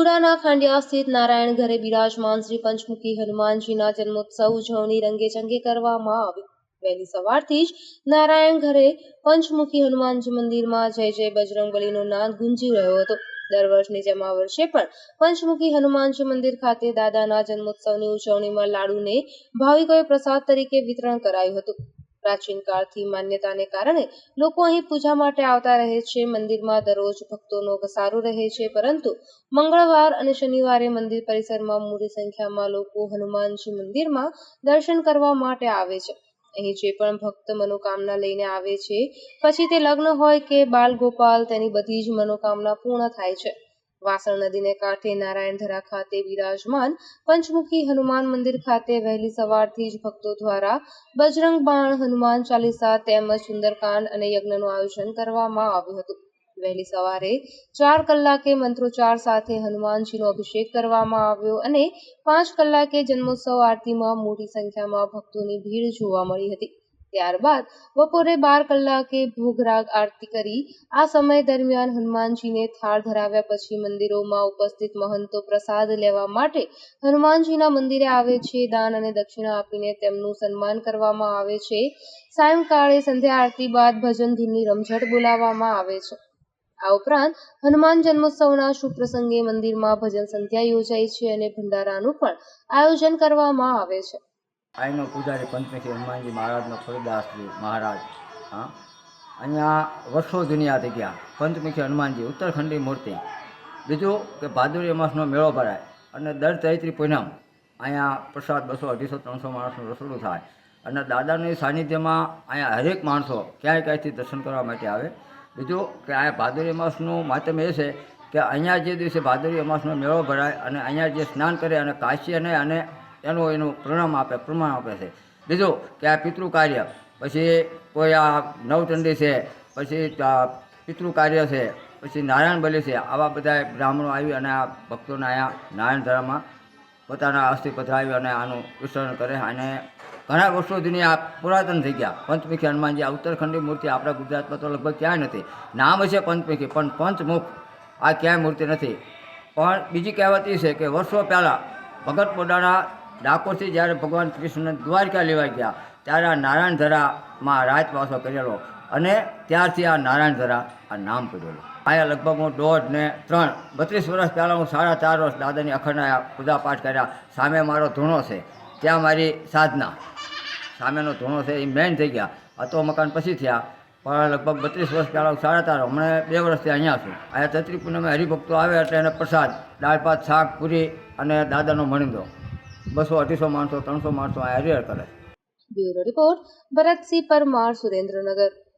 બગડાના ખાંડિયા સ્થિત નારાયણ ઘરે બિરાજમાન શ્રી પંચમુખી હનુમાનજીના જન્મોત્સવ ઉજવણી રંગે ચંગે કરવામાં આવી. વહેલી સવારથી જ નારાયણ ઘરે પંચમુખી હનુમાનજી મંદિરમાં જય જય બજરંગબલીનો નાદ ગુંજી રહ્યો હતો. દર વર્ષની જેમ આ વર્ષે પણ પંચમુખી હનુમાનજી મંદિર ખાતે દાદાના જન્મોત્સવની ઉજવણીમાં લાડુને ભાવિકોએ પ્રસાદ તરીકે વિતરણ કરાયું હતું. પ્રાચીન કાળથી માન્યતાને કારણે લોકો અહીં પૂજા માટે આવતા રહે છે. મંદિરમાં દરરોજ ભક્તોનો ઘસારો રહે છે. પરંતુ મંગળવાર અને શનિવારે મંદિર પરિસરમાં મોટી સંખ્યામાં લોકો હનુમાનજી મંદિરમાં દર્શન કરવા માટે આવે છે. અહીં જે પણ ભક્ત મનોકામના લઈને આવે છે, પછી તે લગ્ન હોય કે બાલ ગોપાલ તેની બધી જ મનોકામના પૂર્ણ થાય છે. વાસણ નદીને કાંઠે નારાયણધરા ખાતે બિરાજમાન પંચમુખી હનુમાન મંદિર ખાતે વહેલી સવારથી જ ભક્તો દ્વારા બજરંગ બાણ, હનુમાન ચાલીસા તેમજ સુંદરકાંડ અને યજ્ઞનું આયોજન કરવામાં આવ્યું હતું. વહેલી સવારે ચાર કલાકે મંત્રોચ્ચાર સાથે હનુમાનજીનો અભિષેક કરવામાં આવ્યો અને પાંચ કલાકે જન્મોત્સવ આરતીમાં મોટી સંખ્યામાં ભક્તોની ભીડ જોવા મળી હતી. ત્યારબાદ બપોરે બાર કલાકે ભોગરાગ આરતી કરી. આ સમય દરમિયાન હનુમાનજીને થાળ ધરાવ્યા પછી મંદિરોમાં ઉપસ્થિત મહંતો પ્રસાદ લેવા માટે હનુમાનજીના મંદિરે આવે છે. દાન અને દક્ષિણા આપીને તેમનું સન્માન કરવામાં આવે છે. સાયંકાળે સંધ્યા આરતી બાદ ભજન ધૂનની રમઝટ બોલાવવામાં આવે છે. આ ઉપરાંત હનુમાન જન્મોત્સવના શુભ પ્રસંગે મંદિરમાં ભજન સંધ્યા યોજાય છે અને ભંડારાનું પણ આયોજન કરવામાં આવે છે. અહીંનો પૂજારી પંચમુખી હનુમાનજી મહારાજનો ફરીદાસજી મહારાજ, હા. અહીંયા વર્ષો દુનિયાથી ગયા. પંચમુખી હનુમાનજી ઉત્તરખંડી મૂર્તિ. બીજું કે ભાદુરી અમાસનો મેળો ભરાય અને દર ચૈત્રી પૂનમ અહીંયા પ્રસાદ બસો, અઢીસો, ત્રણસો માણસનું રસોડું થાય. અને દાદાની સાનિધ્યમાં અહીંયા હરેક માણસો ક્યાંય ક્યાંયથી દર્શન કરવા માટે આવે. બીજું કે અહીંયા ભાદુરી અમાસનું માધ્યમ એ છે કે અહીંયા જે દિવસે ભાદુરી અમાસનો મેળો ભરાય અને અહીંયા જે સ્નાન કરે અને કાશી અને એનું એનું પ્રણામ આપે, પ્રમાણ આપે છે. બીજું કે આ પિતૃ કાર્ય પછી કોઈ આ નવચંડી છે, પછી પિતૃ કાર્ય છે, પછી નારાયણ બલિ છે, આવા બધા બ્રાહ્મણો આવી અને આ ભક્તોને અહીંયા નારાયણ ધરામાં પોતાના અસ્થિ પધરાવી અને આનું વિસર્જન કરે. અને ઘણા વર્ષો સુધી આ પુરાતન થઈ ગયા. પંચમુખી હનુમાનજી આ ઉત્તરખંડી મૂર્તિ આપણા ગુજરાતમાં તો લગભગ ક્યાંય નથી. નામ છે પંચમુખી, પણ પંચમુખ આ ક્યાંય મૂર્તિ નથી. પણ બીજી કહેવત એ છે કે વર્ષો પહેલાં ભગત પોડાના ડાકોરથી જ્યારે ભગવાન કૃષ્ણ દ્વારકા લેવા ગયા, ત્યારે આ નારાયણધરામાં રાજવાસો કરેલો અને ત્યારથી આ નારાયણધરા આ નામ પડેલું. આયા લગભગ હું દોઢ ને ત્રણ, બત્રીસ વર્ષ પહેલાં હું સાડા ચાર વર્ષ દાદાની અખંડાયા પૂજા પાઠ કર્યા. સામે મારો ધૂણો છે, ત્યાં મારી સાધના. સામેનો ધૂણો છે, એ મેન થઈ ગયા. હતો મકાન પછી થયા, પણ લગભગ બત્રીસ વર્ષ પહેલાં સાડા ચાર, હમણાં બે વર્ષથી અહીંયા છું. અહીંયા ચૈત્રી પૂનમે હરિભક્તો આવે એટલે એને પ્રસાદ, દાળ, ભાત, શાક, પૂરી અને દાદાનો મણિંદો. બસો અઢીસો માણસો ત્રણસો માણસો હરિહર કરે. Bureau report Bharatsinh Parmar Surendranagar.